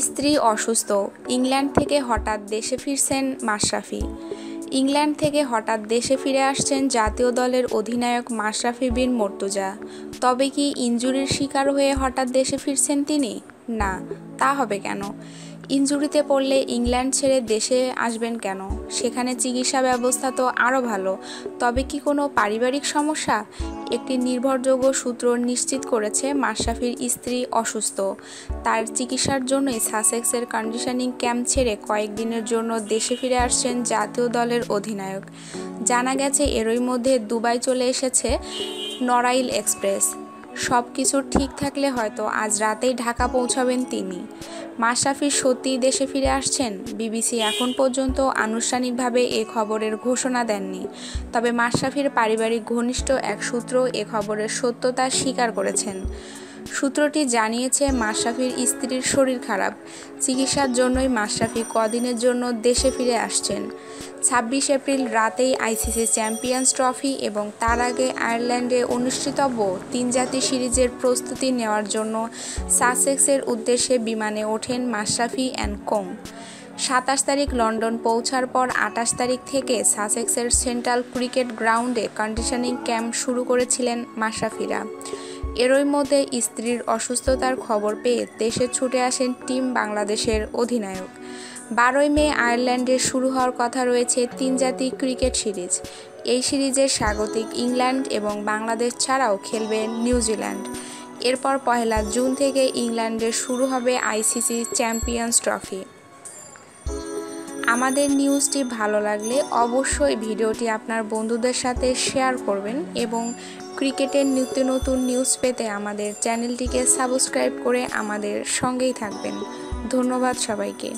স্ত্রী অসুস্থ। ইংল্যান্ড থেকে হঠাৎ দেশে ফিরছেন মাশরাফি। ইংল্যান্ড থেকে হঠাৎ দেশে ফিরে আসছেন জাতীয় দলের অধিনায়ক মাশরাফি বিন মর্তুজা। তবে কি ইনজুরির শিকার হয়ে হঠাৎ দেশে ফিরছেন তিনি? না, তা হবে কেন? ইনজুরিতে পড়লে ইংল্যান্ড ছেড়ে দেশে আসবেন কেন? সেখানে চিকিৎসা ব্যবস্থা তো আরও ভালো। তবে কি কোনো পারিবারিক সমস্যা? একটি নির্ভরযোগ্য সূত্র নিশ্চিত করেছে মাশরাফির স্ত্রী অসুস্থ। তার চিকিৎসার জন্যই সাসেক্সের কন্ডিশনিং ক্যাম্প ছেড়ে কয়েকদিনের জন্য দেশে ফিরে আসছেন জাতীয় দলের অধিনায়ক। জানা গেছে, এরই মধ্যে দুবাই চলে এসেছে নড়াইল এক্সপ্রেস। সব কিছু ঠিক থাকলে হয়তো আজ রাতেই ঢাকা পৌঁছাবেন তিনি। মাশরাফি সত্যিই দেশে ফিরে আসছেন? বিবিসি এখন পর্যন্ত আনুষ্ঠানিকভাবে এ খবরের ঘোষণা দেননি। তবে মাশরাফির পারিবারিক ঘনিষ্ঠ এক সূত্র এ খবরের সত্যতা স্বীকার করেছেন। সূত্রটি জানিয়েছে, মাশরাফির স্ত্রীর শরীর খারাপ। চিকিৎসার জন্যই মাশরাফি কদিনের জন্য দেশে ফিরে আসছেন। ছাব্বিশ এপ্রিল রাতেই আইসিসি চ্যাম্পিয়ন্স ট্রফি এবং তার আগে আয়ারল্যান্ডে অনুষ্ঠিতব্য তিন জাতি সিরিজের প্রস্তুতি নেওয়ার জন্য সাসেক্সের উদ্দেশ্যে বিমানে ওঠেন মাশরাফি অ্যান্ড কোং সাতাশ তারিখ লন্ডন পৌঁছার পর আটাশ তারিখ থেকে সাসেক্সের সেন্ট্রাল ক্রিকেট গ্রাউন্ডে কন্ডিশনিং ক্যাম্প শুরু করেছিলেন মাশরাফিরা। এরই মধ্যে স্ত্রীর অসুস্থতার খবর পেয়ে দেশে ছুটে আসেন টিম বাংলাদেশের অধিনায়ক। বারোই মে আয়ারল্যান্ডে শুরু হওয়ার কথা রয়েছে তিন জাতি ক্রিকেট সিরিজ। এই সিরিজের স্বাগতিক ইংল্যান্ড এবং বাংলাদেশ ছাড়াও খেলবে নিউজিল্যান্ড। এরপর পহেলা জুন থেকে ইংল্যান্ডে শুরু হবে আইসিসি চ্যাম্পিয়ন্স ট্রফি। আমাদের নিউজটি ভালো লাগলে অবশ্যই ভিডিওটি আপনার বন্ধুদের সাথে শেয়ার করবেন এবং ক্রিকেটের নিত্য নতুন নিউজ পেতে আমাদের চ্যানেলটিকে সাবস্ক্রাইব করে আমাদের সঙ্গেই থাকবেন। ধন্যবাদ সবাইকে।